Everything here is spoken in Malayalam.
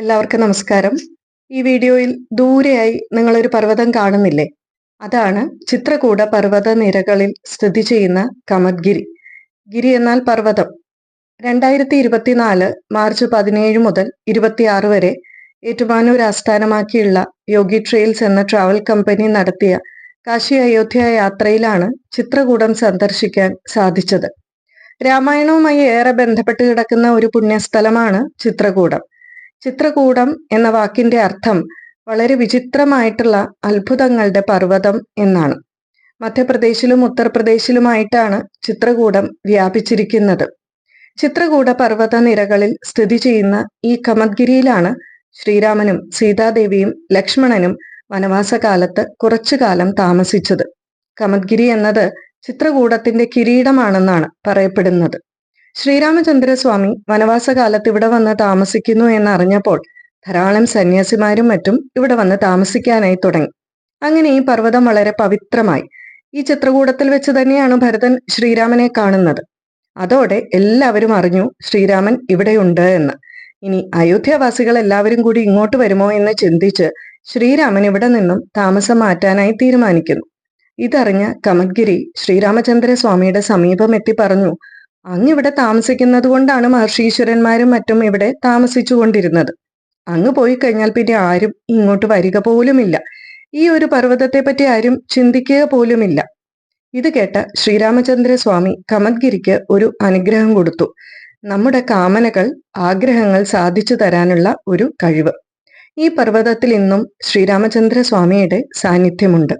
എല്ലാവർക്കും നമസ്കാരം. ഈ വീഡിയോയിൽ ദൂരെയായി നിങ്ങളൊരു പർവതം കാണുന്നില്ലേ? അതാണ് ചിത്രകൂട പർവത നിരകളിൽ സ്ഥിതി ചെയ്യുന്ന കമദ്ഗിരി. ഗിരി എന്നാൽ പർവതം. രണ്ടായിരത്തി ഇരുപത്തിനാല് മാർച്ച് പതിനേഴ് മുതൽ ഇരുപത്തിയാറ് വരെ ഏറ്റുമാനൂർ ആസ്ഥാനമാക്കിയുള്ള യോഗി ട്രെയിൽസ് എന്ന ട്രാവൽ കമ്പനി നടത്തിയ കാശി അയോധ്യ യാത്രയിലാണ് ചിത്രകൂടം സന്ദർശിക്കാൻ സാധിച്ചത്. രാമായണവുമായി ഏറെ ബന്ധപ്പെട്ട് കിടക്കുന്ന ഒരു പുണ്യസ്ഥലമാണ് ചിത്രകൂടം. ചിത്രകൂടം എന്ന വാക്കിന്റെ അർത്ഥം വളരെ വിചിത്രമായിട്ടുള്ള അത്ഭുതങ്ങളുടെ പർവതം എന്നാണ്. മധ്യപ്രദേശിലും ഉത്തർപ്രദേശിലുമായിട്ടാണ് ചിത്രകൂടം വ്യാപിച്ചിരിക്കുന്നത്. ചിത്രകൂട പർവത നിരകളിൽ സ്ഥിതി ചെയ്യുന്ന ഈ കമദ്ഗിരിയിലാണ് ശ്രീരാമനും സീതാദേവിയും ലക്ഷ്മണനും വനവാസകാലത്ത് കുറച്ചു കാലം താമസിച്ചത്. കമദ്ഗിരി എന്നത് ചിത്രകൂടത്തിന്റെ കിരീടമാണെന്നാണ് പറയപ്പെടുന്നത്. ശ്രീരാമചന്ദ്രസ്വാമി വനവാസകാലത്ത് ഇവിടെ വന്ന് താമസിക്കുന്നു എന്നറിഞ്ഞപ്പോൾ ധാരാളം സന്യാസിമാരും മറ്റും ഇവിടെ വന്ന് താമസിക്കാനായി തുടങ്ങി. അങ്ങനെ ഈ പർവതം വളരെ പവിത്രമായി. ഈ ചിത്രകൂടത്തിൽ വെച്ച് തന്നെയാണ് ഭരതൻ ശ്രീരാമനെ കാണുന്നത്. അതോടെ എല്ലാവരും അറിഞ്ഞു ശ്രീരാമൻ ഇവിടെയുണ്ട് എന്ന്. ഇനി അയോധ്യവാസികൾ എല്ലാവരും കൂടി ഇങ്ങോട്ട് വരുമോ എന്ന് ചിന്തിച്ച് ശ്രീരാമൻ ഇവിടെ നിന്നും താമസം മാറ്റാനായി തീരുമാനിക്കുന്നു. ഇതറിഞ്ഞ കമദ്ഗിരി ശ്രീരാമചന്ദ്ര സ്വാമിയുടെ സമീപം എത്തി പറഞ്ഞു അങ്ങ് ഇവിടെ താമസിക്കുന്നത് കൊണ്ടാണ് മഹർഷീശ്വരന്മാരും മറ്റും ഇവിടെ താമസിച്ചു കൊണ്ടിരുന്നത് അങ്ങ് പോയി കഴിഞ്ഞാൽ പിന്നെ ആരും ഇങ്ങോട്ട് വരിക പോലുമില്ല. ഈ ഒരു പർവതത്തെ പറ്റി ആരും ചിന്തിക്കുക പോലുമില്ല. ഇത് കേട്ട ശ്രീരാമചന്ദ്ര സ്വാമി കമദ്ഗിരിക്ക് ഒരു അനുഗ്രഹം കൊടുത്തു. നമ്മുടെ കാമനകൾ ആഗ്രഹങ്ങൾ സാധിച്ചു തരാനുള്ള ഒരു കഴിവ്. ഈ പർവതത്തിൽ ഇന്നും ശ്രീരാമചന്ദ്ര സ്വാമിയുടെ സാന്നിധ്യമുണ്ട്.